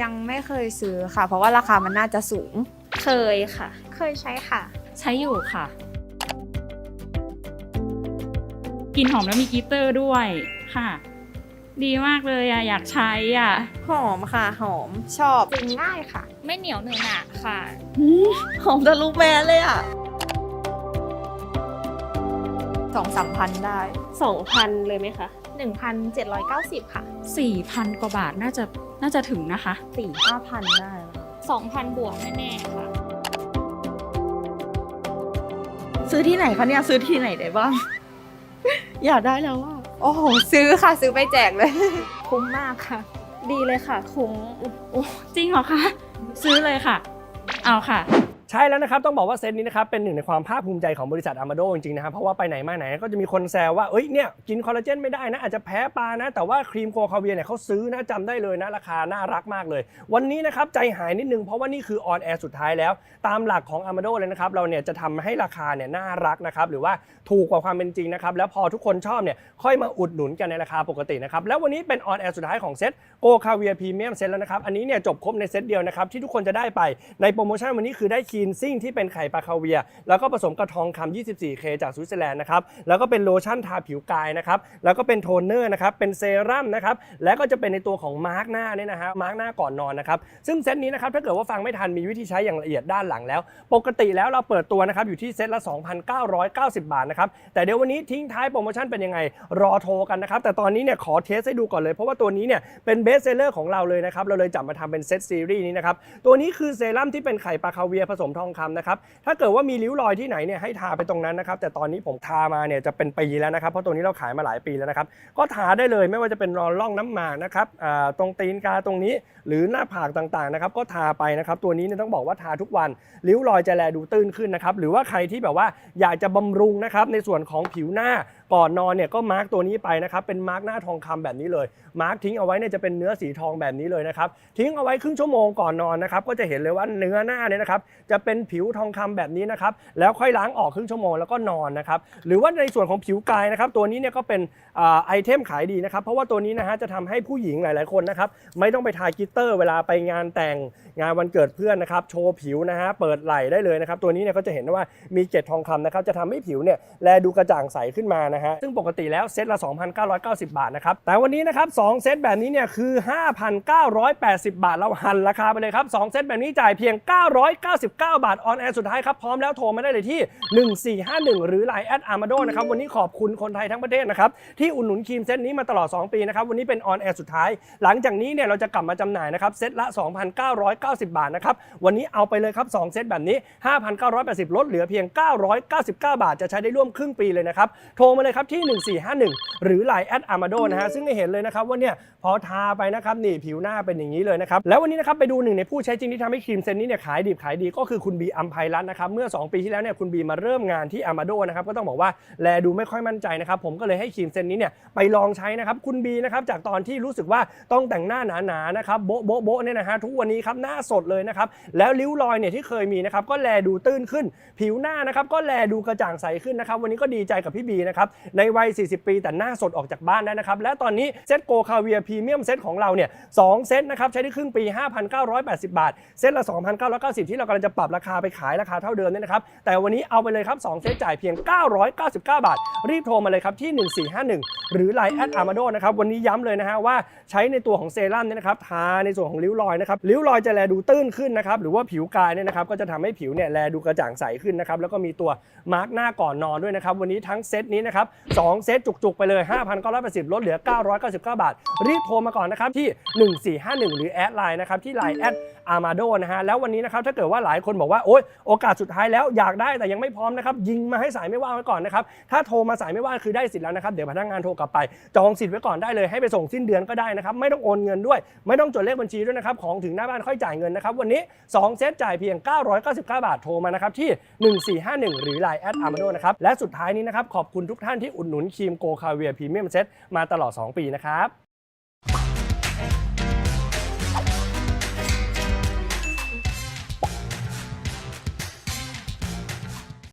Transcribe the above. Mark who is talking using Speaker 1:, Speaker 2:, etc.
Speaker 1: ยังไม่เคยซื้อค่ะ เพราะว่าราคามันน่าจะสูง
Speaker 2: เคยค่ะ
Speaker 3: เคยใช้ค่ะ
Speaker 2: ใช้อยู่ค่ะ
Speaker 4: กลินหอมแล้วมีกลิตเตอร์ด้วยค่ะ ดีมากเลยอะอยากใช้อะ
Speaker 1: หอมค่ะ หอมชอบ
Speaker 3: จึงง่ายค่ะ
Speaker 2: ไม่เหนียวเนื้อหนะค่ะ
Speaker 5: หอมทะลุแมสเลยอะ
Speaker 1: สองสามพันได้
Speaker 2: 2,000 เลยไหมคะ
Speaker 3: 1,790 ค่ะ
Speaker 4: 4,000 กว่าบาทน่าจะน่าจะถึงนะคะ
Speaker 5: สี่ห้าพันได้แล้ว
Speaker 2: 2,000 บวกแน่ๆค่ะ
Speaker 5: ซื้อที่ไหนคะเนี่ยซื้อที่ไหนได้บ้าง อยากได้แล้วว่า
Speaker 1: โอ้โห ซื้อค่ะ ซื้อไปแจกเลย
Speaker 3: คุ้มมากค่ะ
Speaker 2: ดีเลยค่ะ คุ้ม
Speaker 4: จริงเหรอคะ ซื้อเลยค่ะ เอาค่ะ
Speaker 6: ใช่แล้วนะครับต้องบอกว่าเซตนี้นะครับเป็นหนึ่งในความภาคภูมิใจของบริษัทอามาโดจริงๆนะครับเพราะว่าไปไหนมาไหนก็จะมีคนแซวว่าเอ้ยเนี่ยกินคอลลาเจนไม่ได้นะอาจจะแพ้ปลานะ แต่ว่าครีมโคคาเวียเนี่ยเขาซื้อนะจำได้เลยนะราคาน่ารักมากเลย วันนี้นะครับใจหายนิดนึงเพราะว่านี่คือออนแอร์สุดท้ายแล้ว ตามหลักของอามาโดเลยนะครับเราเนี่ยจะทำให้ราคาเนี่ยน่ารักนะครับหรือว่าถูกกว่าความเป็นจริงนะครับแล้วพอทุกคนชอบเนี่ยค่อยมาอุดหนุนกันในราคาปกตินะครับแล้ววันนี้เป็นออนแอร์สุดท้ายของเซตโกคาเวียพรีเมียมเซตแล้วนะครับอันนี้เนี่ยจบครบในเซตเดียวนะครับที่ทุกคนจะได้ไปในโปรโมชั่นวันนี้คือได้คีนซิ่งที่เป็นไข่ปลาคาเวียร์แล้วก็ผสมกับทองคำ 24K จากสวิตเซอร์แลนด์นะครับ แล้วก็เป็นโลชั่นทาผิวกายนะครับ แล้วก็เป็นโทนเนอร์นะครับ เป็นเซรั่มนะครับ และก็จะเป็นในตัวของมาร์กหน้าเนี่ยนะฮะ มาร์กหน้าก่อนนอนนะครับ ซึ่งเซตนี้นะครับ ถ้าเกิดว่าฟังไม่ทันมีวิธีใช้อย่างละเอียดด้านหลังแล้ว ปกติแล้วเราเปิดตัวนะครับอยู่ที่เซตละ 2,990 บาทนะครับ แต่เดี๋ยววันนี้ทิ้งท้ายโปรโมชั่นเป็นยังไง รอโทรกันนะครับ แต่ตอนนี้เนี่ยขอเทสให้ดูก่อนเลย เพราะว่าตัวนี้เนี่ยเป็นเบสเซลเลอร์ของเราเลยนะครับ เราเลยจับมาทำเป็นเซตซีรีส์นี้นะครับ ตัวนี้คือเซรั่มที่เป็นไข่ปลาคาเวียผสมทองคำนะครับ ถ้าเกิดว่ามีริ้วรอยที่ไหนเนี่ยให้ทาไปตรงนั้นนะครับ แต่ตอนนี้ผมทามาเนี่ยจะเป็นปีแล้วนะครับ เพราะตัวนี้เราขายมาหลายปีแล้วนะครับ ก็ทาได้เลยไม่ว่าจะเป็นรอนร่องน้ำหมากนะครับตรงตีนกาตรงนี้ หรือหน้าผากต่างๆนะครับ ก็ทาไปนะครับ ตัวนี้เนี่ยต้องบอกว่าทาทุกวันริ้วรอยจะแลดูตื้นขึ้นนะครับ หรือว่าใครที่แบบว่าอยากจะบำรุงนะครับในส่วนของผิวหน้า ก่อนนอนเนี่ยก็มาร์กตัวนี้ไปนะครับเป็นมาร์กหน้าทองคำแบบนี้เลย มาร์กทิ้งเอาไว้เนี่ยจะเป็นเนื้อสีทองแบบนี้เลยนะครับทิ้งเอาไว้ครึ่งชั่วโมงก่อนนอนนะครับก็จะเห็นเลยว่าเนื้อหน้าเนี่ยนะครับจะเป็นผิวทองคำแบบนี้นะครับแล้วค่อยล้างออกครึ่งชั่วโมงแล้วก็นอนนะครับหรือว่าในส่วนของผิวกายนะครับตัวนี้เนี่ยก็เป็นไอเทมขายดีนะครับเพราะว่าตัวนี้นะฮะจะทำให้ผู้หญิงหลาย ๆคนนะครับไม่ต้องไปทากิตเตอร์เวลาไปงานแต่งงานวันเกิดเพื่อนนะครับโชว์ผิวนะฮะเปิดไหล่ได้เลยนะครับตัวนี้เนี่ยก็จะเห็นว่ามีเกล็ดทองคำนะครับจะทำให้ผิวเนี่ยแลดูกระจ่างใสขึ้นมานะฮะซึ่งปกติแล้วเซตละ 2,990 บาทนะครับแต่วันนี้นะครับสองเซตแบบนี้เนี่ยคือ 5,980 บาทเราหันราคาไปเลยครับสองเซตแบบนี้จ่ายเพียง 999 บาทออนแอร์สุดท้ายครับพร้อมแล้วโทรมาได้เลยที่ 1451 หรือ Line แอดอาร์มาโดนะครับวันนี้ขอบคุณคนไทยทั้งประเทศนะครับที่อุดหนุนครีมเซตนี้มาตลอด 2 ปีนะครับวันนี้เป็นออนแอร์สุดท้าย หลังจากนี้เนี่ยเราจะกลับมาจำหน่ายนะครับเซตละ 2,990 บาทนะครับวันนี้เอาไปเลยครับ2เซตแบบนี้ 5,980 ลดเหลือเพียง 999 บาท จะใช้ได้ร่วมครึ่งปีเลยนะครับโทรมาเลยครับที่ 1451 หรือ Line แอดอาร์มาโดนะฮะซึ่งให้เห็นเลยนะครับว่าเนี่ยพอทาไปนะครับนี่ผิวหน้าเป็นอย่างนี้เลยนะครับแล้ววันนี้นะครับไปดูหนึ่งในผู้ใช้จริงที่ทำให้ครีมเซตนี้เนี่ยขายดิบขายดีก็คือคุณบีอัมภัยรัตน์นะครับเมื่อ 2 ปีที่แล้วเนี่ยคุณบีมาเริ่มงานที่อาร์มาโดนะครับก็ต้องบอกว่าแลดูไม่ค่อยมั่นใจนะครับผมก็เลยให้ครีมเซตนี้เนี่ยไปลองใช้นะครับคุณบีนะครับจากตอนที่รู้สึกว่าต้องแต่งหน้าหนาๆนะครับโบ๊ะโบ๊ะโบ๊ะเนี่ยนะฮะทุกวันนี้ครับหน้าสดเลยนะครับแล้วริ้วรอยเนี่ยที่เคยมีนะครับก็แลดูตื้นขึ้น ผิวหน้านะครับก็แลดูกระจ่างใสขึ้นนะครับวันนี้ก็ดีใจกับพี่บีนะครับในวัย 40 ปี แต่หน้าสดออกจากบ้านได้นะครับ และตอนนี้เซตโกคาเวียพรีเมียมเซตของเราเนี่ยสองเซตนะครับใช้ได้ครึ่งปี 5,980 บาท เซตละ 2,990 ที่เรากำลังจะปรับราคาไปขายราคาเท่าเดิมเนี่ยนะครับแต่วันนี้เอาไปเลยครับ2เซตจ่ายเพียง 999 บาท รีบโทรมาเลยครับที่ 1451 หรือ Line แอดอาร์มาโดนะครับวันนี้ย้ำเลยนะฮะว่าใช้ในตัวของเซรั่มเนี่ยนะครับทาในส่วนของริ้วรอยนะครับริ้วรอยจะแลดูตื้นขึ้นนะครับหรือว่าผิวกายเนี่ยนะครับก็จะทำให้ผิวเนี่ยแลดูกระจ่างใสขึ้นนะครับแล้วก็มีตัวมาร์กหน้าก่อนนอนด้วยนะครับวันนี้ทั้งเซตนี้นะครับสองเซตจุกๆ ไปเลย 5,980 ลดเหลือ 999 บาท รีบโทรมาก่อนนะครับที่ 1451 หรือแอดไลน์นะครับที่ไลน์แอด อาร์มาโดนะฮะแล้ววันนี้นะครับถ้าเกิดว่าหลายคนบอกว่าโอ๊ยโอกาสสุดท้ายแล้วอยากได้แต่ยังไม่พร้อมนะครับยิงมาให้สายไม่ว่างไว้ก่อนนะครับถ้าโทรมาสายไม่ว่างคือได้สิทธิ์แล้วนะครับเดี๋ยวพนักงานโทรกลับไป จองสิทธิ์ไว้ก่อนได้เลยให้ไปส่งสิ้นเดือนก็ได้นะครับไม่ต้องโอนเงินด้วย ไม่ต้องจดเลขบัญชีด้วยนะครับของถึงหน้าบ้านค่อยจ่ายเงินนะครับวันนี้ 2 เซตจ่ายเพียง 999 บาทโทรมานะครับที่ 1451 หรือ Line แอดอาร์มาโดนะครับและสุดท้ายนี้นะครับขอบคุณทุกท่านที่อุดหนุนครีมโกคาเวียพรีเมียมเซตมาตลอด 2 ปีนะครับ